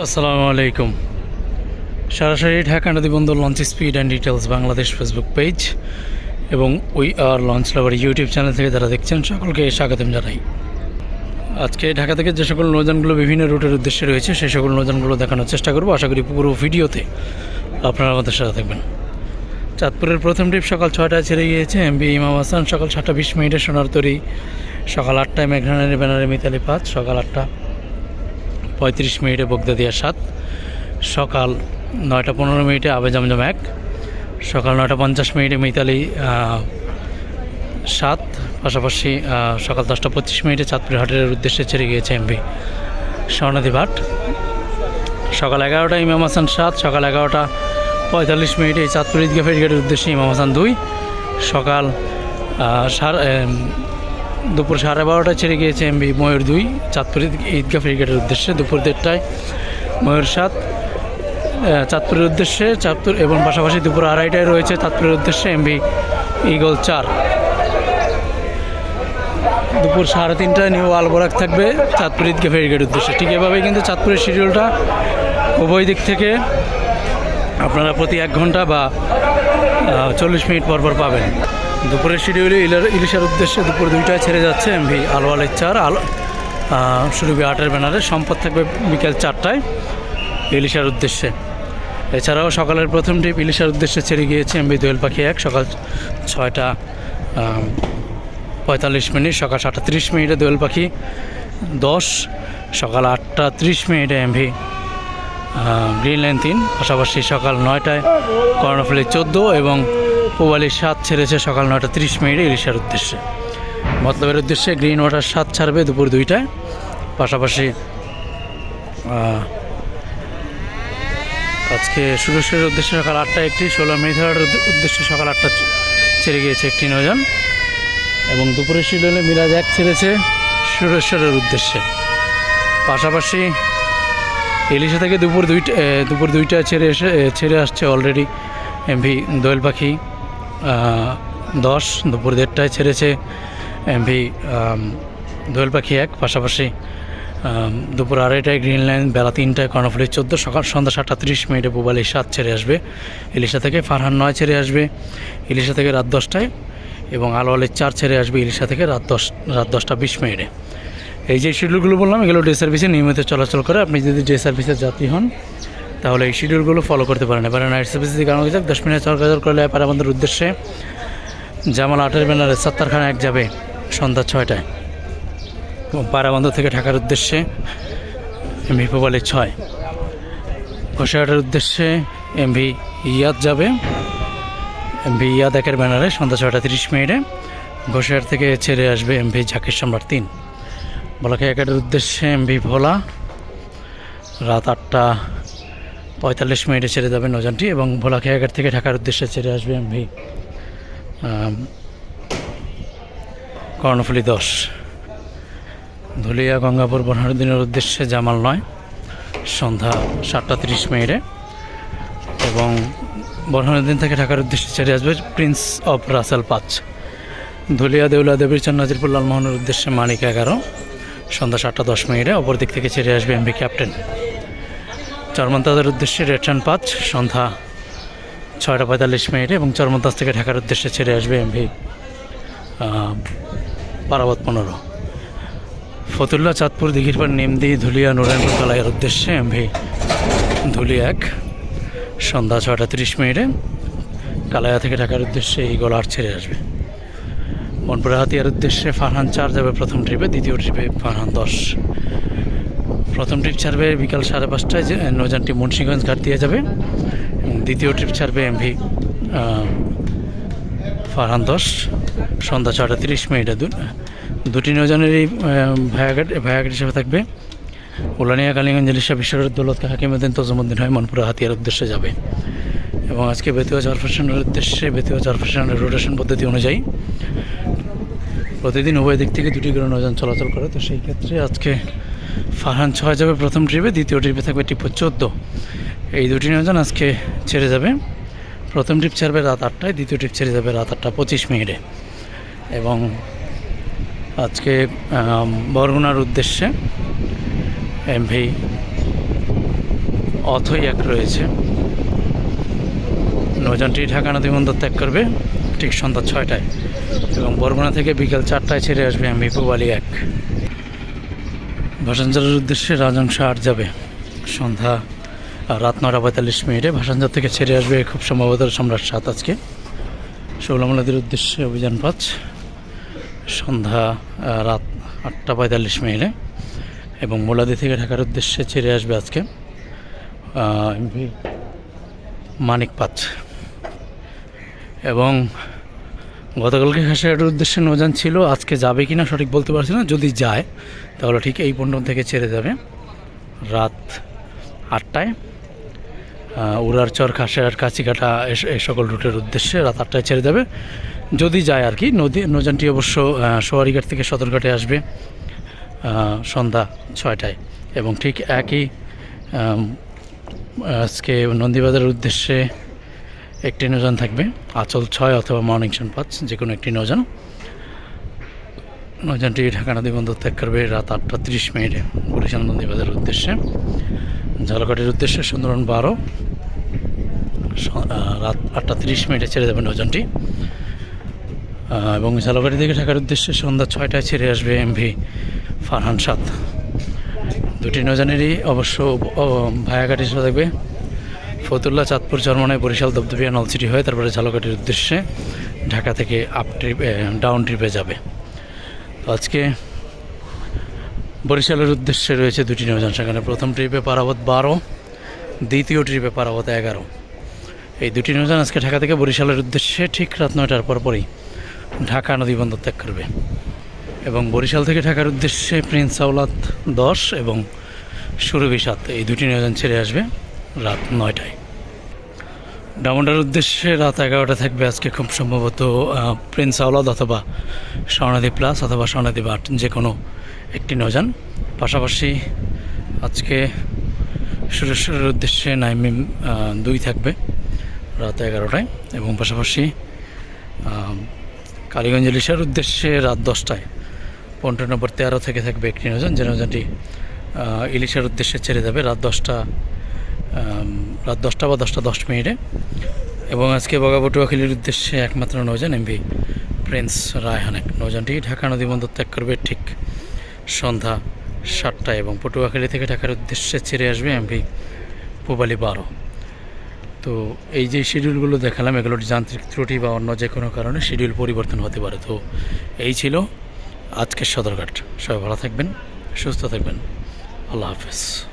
আসসালামু আলাইকুম। সরাসরি Dhaka নদীবন্দর launch speed and details Bangladesh Facebook page এবং we are launch lover YouTube channel থেকে যারা দেখছেন, সকলকে স্বাগতম জানাই। আজকে ঢাকা থেকে যে সকল নৌযানগুলো বিভিন্ন রুটের উদ্দেশ্যে রয়েছে, সেই সকল নৌযানগুলো দেখানোর চেষ্টা করব। আশা করি পুরো ভিডিওতে আপনারা আমাদের সাথে থাকবেন। চাঁদপুরের প্রথম ট্রিপ সকাল ছয়টায় ছেড়ে গিয়েছে এমবি ইমাম হাসান। সকাল সাতটা বিশ মিনিটে সোনার তরি সকাল আটটায় মেঘনানের ব্যানারে মিতালি পাঁচ সকাল আটটা পঁয়ত্রিশ মিনিটে বগদা বগদাদিয়া সাত সকাল নয়টা পনেরো মিনিটে আবে জমজম এক। সকাল নয়টা পঞ্চাশ মিনিটে মিতালি সাত। পাশাপাশি সকাল দশটা পঁচিশ মিনিটে চাঁদপুর হাটের উদ্দেশ্যে ছেড়ে গিয়েছে এমভি স্বর্ণাদি ভাট সকাল এগারোটা ইমাম হাসান সাত, সকাল এগারোটা পঁয়তাল্লিশ মিনিটে চাঁদপুর ঈদগাহ ফেরিঘাটের উদ্দেশ্যে ইমাম হাসান দুই। সকাল দুপুর সাড়ে বারোটায় ছেড়ে গিয়েছে এমবি ময়ূর দুই চাঁদপুর ঈদ- ঈদগাহ ফেরিঘাটের উদ্দেশ্যে দুপুর দেড়টায় ময়ূর সাত চাঁদপুরের উদ্দেশ্যে চাঁদপুর এবং পাশাপাশি দুপুর আড়াইটায় রয়েছে চাঁদপুরের উদ্দেশ্যে এমবি ইগল চার। দুপুর সাড়ে তিনটায় নিউ আলবরাক থাকবে চাঁদপুর ঈদগাহ ফেরিঘাটের উদ্দেশ্যে। ঠিক এভাবেই কিন্তু চাঁদপুরের শিডিউলটা উভয় দিক থেকে আপনারা প্রতি এক ঘণ্টা বা চল্লিশ মিনিট পর পর পাবেন। দুপুরের শিডিউলে ইলার ইলিশের উদ্দেশ্যে দুপুর দুইটায় ছেড়ে যাচ্ছে এমভি আলোয়ালের চার। আলো শুরু সুরভি আটের ব্যানারে সম্পদ থাকবে বিকেল চারটায় ইলিশার উদ্দেশ্যে। এছাড়াও সকালের প্রথম ট্রিপ ইলিশার উদ্দেশ্যে ছেড়ে গিয়েছে এমবি দোয়েল পাখি এক, সকাল ছয়টা পঁয়তাল্লিশ মিনিট, সকাল সাতটা তিরিশ মিনিটে দোয়েল পাখি দশ, সকাল আটটা তিরিশ মিনিটে এমভি গ্রিন লাইন তিন, পাশাপাশি সকাল নয়টায় কর্ণফুলি চোদ্দ এবং পোবালি সাত ছেড়েছে সকাল নয়টা তিরিশ মিনিটে ইলিশার উদ্দেশ্যে। মতলবের উদ্দেশ্যে গ্রিন ওয়াটার সাত ছাড়বে দুপুর দুইটায়। পাশাপাশি আজকে সুরেশ্বরের উদ্দেশ্যে সকাল আটটা একটি, ষোলো মেঘার উদ্দেশ্যে সকাল আটটা ছেড়ে গিয়েছে একটি নৌযান এবং দুপুরের শিডিউলে মিরাজ এক ছেড়েছে সুরেশ্বরের উদ্দেশ্যে। পাশাপাশি ইলিশা থেকে দুপুর দুইটা দুপুর দুইটায় ছেড়ে এসে ছেড়ে আসছে অলরেডি এমভি দোয়েল পাখি। দশ, দুপুর দেড়টায় ছেড়েছে এমভি দোয়েল পাখি এক, পাশাপাশি দুপুর আড়াইটায় গ্রিন লাইন, বেলা তিনটায় কর্ণফুলি চোদ্দ, সকাল সন্ধ্যা সাতটা তিরিশ মিনিটে পুবালি সাত ছেড়ে আসবে। ইলিশা থেকে ফারহান নয় ছেড়ে আসবে। ইলিশা থেকে রাত দশটায় এবং আলোয়ালের চার ছেড়ে আসবে ইলিশা থেকে রাত দশ, রাত দশটা বিশ মিনিটে। এই যে শিডিউলগুলো বললাম, এগুলো ডে সার্ভিসে নিয়মিত চলাচল করে। আপনি যদি ডে সার্ভিসের যাত্রী হন তাহলে এই শিডিউলগুলো ফলো করতে পারেন। এবারে নাইট সার্ভিসে কারণ যাক দশ মিনিট চলাচল করলে এবার আমাদের উদ্দেশ্যে জামাল আটের ব্যানারে সত্তরখানা এক যাবে সন্ধ্যা ছয়টায়। এবং পাড়াবন্ধ থেকে ঢাকার উদ্দেশ্যে এমভি পোবালি ছয়। ঘোষাহাটের উদ্দেশ্যে এমভি ইয়াদ যাবে। এমভি ইয়াদ একের ব্যানারে সন্ধ্যা ছয়টা তিরিশ মিনিটে। ঘোষাহাট থেকে ছেড়ে আসবে এমভি ঝাঁকির সম্রাট তিন। বলাকে একের উদ্দেশ্যে এমভি ভোলা, রাত আটটা পঁয়তাল্লিশ মিনিটে ছেড়ে যাবে নৌযানটি এবং একের থেকে ঢাকার উদ্দেশ্যে ছেড়ে আসবে এমভি কর্ণফুলি দশ। ধুলিয়া গঙ্গাপুর বনহারুদ্দিনের উদ্দেশ্যে জামাল নয়, সন্ধ্যা সাতটা তিরিশ মিনিটে। এবং বনহারুদ্দিন থেকে ঢাকার উদ্দেশ্যে ছেড়ে আসবে প্রিন্স অফ রাসেল পাঁচ। ধুলিয়া দেউলা দেবীর চান নাজিরপুর লালমোহনের উদ্দেশ্যে মানিক এগারো, সন্ধ্যা সাতটা দশ মিনিটে। অপর দিক থেকে ছেড়ে আসবে এমবি ক্যাপ্টেন। চরমন্তাজের উদ্দেশ্যে রেডসান পাঁচ, সন্ধ্যা ছয়টা পঁয়তাল্লিশ মিনিটে এবং চরমন্তাজ থেকে ঢাকার উদ্দেশ্যে ছেড়ে আসবে এমভি পারাবত পনেরো। ফতুল্লা, চাঁদপুর দিঘির পর নিমদি, ধুলিয়া নুরায়ণপুর কালাইয়ের উদ্দেশ্যে এমভি, ধুলি এক, সন্ধ্যা ছটা তিরিশ মিনিটে কালাইয়া থেকে ঢাকার উদ্দেশ্যে এই গোলার ছেড়ে আসবে। মনপুরা হাতিয়ার উদ্দেশ্যে ফারহান চার যাবে প্রথম ট্রিপে, দ্বিতীয় ট্রিপে ফারহান দশ। প্রথম ট্রিপ ছাড়বে বিকাল সাড়ে পাঁচটায় যে নৌযানটি মুন্সিগঞ্জ ঘাট দিয়ে যাবে। দ্বিতীয় ট্রিপ ছাড়বে এমভি ফারহান দশ, সন্ধ্যা ছটা তিরিশ মিনিটে দুটি নৌযানেরই ভায়াঘাট ভায়াঘাট হিসেবে থাকবে। উলানিয়া কালীগঞ্জ ইলিশা বিশ্বরের দৌলতকে হাকিমুদ্দিন তজমুদ্দিন হয় মনপুরা হাতিয়ার উদ্দেশ্যে যাবে। এবং আজকে বেতুয়া জারফেশনের উদ্দেশ্যে বেতুয়া জারফেশনের রোটেশন পদ্ধতি অনুযায়ী প্রতিদিন উভয় দিক থেকে দুটি করে নৌযান চলাচল করে, তো সেই ক্ষেত্রে আজকে ফারহান ছয় যাবে প্রথম ট্রিপে, দ্বিতীয় ট্রিপে থাকবে টিপো চোদ্দ। এই দুটি নৌযান আজকে ছেড়ে যাবে। প্রথম ট্রিপ ছাড়বে রাত আটটায়, দ্বিতীয় ট্রিপ ছেড়ে যাবে রাত আটটা পঁচিশ মিনিটে। এবং আজকে বরগুনার উদ্দেশ্যে এমভি অথই এক রয়েছে। নৌযানটি ঢাকা নদী বন্দর ত্যাগ করবে ঠিক সন্ধ্যা ছয়টায় এবং বরগুনা থেকে বিকেল চারটায় ছেড়ে আসবে আমি পুবালি এক ভাসানজারের উদ্দেশ্যে রাজাংশ আট যাবে। সন্ধ্যা রাত নটা পঁয়তাল্লিশ মিনিটে ভাসানজার থেকে ছেড়ে আসবে খুব সম্ভবত সম্রাট সাত আজকে। শৌলামলাদের উদ্দেশ্যে অভিযান পাঁচ সন্ধ্যা রাত আটটা পঁয়তাল্লিশ মিনিটে এবং মোলাদি থেকে ঢাকার উদ্দেশ্যে ছেড়ে আসবে আজকে এমভি মানিক পাঁচ এবং গতকালকে খাসিয়াটার উদ্দেশ্যে নৌযান ছিল, আজকে যাবে কিনা সঠিক বলতে পারছি না। যদি যায়, তাহলে ঠিক এই পন্টন থেকে ছেড়ে যাবে। রাত আটটায় উড়ারচর খাসিয়ার কাছিকাটা এই সকল রুটের উদ্দেশ্যে রাত আটটায় ছেড়ে যাবে। যদি যায় আর কি, নদী, নৌযানটি অবশ্য সোয়ারিঘাট থেকে সদরঘাটে আসবে সন্ধ্যা ছয়টায়। এবং ঠিক একই আজকে নন্দীবাজারের উদ্দেশ্যে একটি নৌযান থাকবে। আচল ছয় অথবা মর্নিং সন পাঁচ যে কোনো একটি নৌযান। নৌযানটি ঢাকা নদী বন্দর ত্যাগ করবে রাত আটটা তিরিশ মিনিটে বরিশাল নন্দীবাজারের উদ্দেশ্যে। ঝালকাঠির উদ্দেশ্যে সুন্দরবন বারো। রাত আটটা তিরিশ মিনিটে ছেড়ে দেবে নৌযানটি। এবং ঝালকাঠি থেকে ঢাকার উদ্দেশ্যে সন্ধ্যা ছয়টায় ছেড়ে আসবে এমভি ফারহান সাত দুটি নৌযানেরই অবশ্য ভায়াঘাটি থাকবে। ফতুল্লা চাঁদপুর চরমনায় বরিশাল দবদবিয়া নলসিটি হয়ে তারপরে ঝালকাঠির উদ্দেশ্যে ঢাকা থেকে আপ ট্রিপ ডাউন ট্রিপে যাবে। তো আজকে বরিশালের উদ্দেশ্যে রয়েছে দুটি নৌযান সেখানে প্রথম ট্রিপে পারাবত বারো, দ্বিতীয় ট্রিপে পারাবত এগারো। এই দুটি নৌযান আজকে ঢাকা থেকে বরিশালের উদ্দেশ্যে ঠিক রাত নয়টার পরপরই ঢাকা নদী বন্দর ত্যাগ করবে। এবং বরিশাল থেকে ঢাকার উদ্দেশ্যে প্রিন্স আউলাদ দশ এবং সুরভি সাত। এই দুটি নৌযান ছেড়ে আসবে রাত নয়টায়। ডামন্ডার উদ্দেশ্যে রাত এগারোটা থাকবে আজকে খুব সম্ভবত প্রিন্স আউলাদ অথবা স্বর্ণাদি প্লাস অথবা স্বর্ণাদি আট যে কোনো একটি নজান পাশাপাশি আজকে সুরেশ্বরের উদ্দেশ্যে নাইমিম দুই থাকবে রাত এগারোটায় এবং পাশাপাশি কালীগঞ্জ ইলিশার উদ্দেশ্যে রাত দশটায় পনেরো নম্বর তেরো থেকে থাকবে একটি নৌযান। যে নৌযানটি আহ, ইলিশার উদ্দেশ্যে ছেড়ে যাবে রাত দশটা রাত দশটা বা দশটা দশ মিনিটে। এবং আজকে বগাবটুয়াখালীর উদ্দেশ্যে একমাত্র নৌযান এমভি প্রিন্স রায়হানেক। নৌযানটি ঢাকা নদী বন্দর ত্যাগ করবে ঠিক সন্ধ্যা সাতটায় এবং পটুয়াখালী থেকে ঢাকার উদ্দেশ্যে ছেড়ে আসবে এমভি পুবালি বারো। তো এই যে শিডিউলগুলো দেখালাম এগুলোর যান্ত্রিক ত্রুটি বা অন্য যে কোনো কারণে শিডিউল পরিবর্তন হতে পারে। তো এই ছিল আজকের সদরঘাট। সবাই ভালো থাকবেন, সুস্থ থাকবেন। আল্লাহ হাফেজ।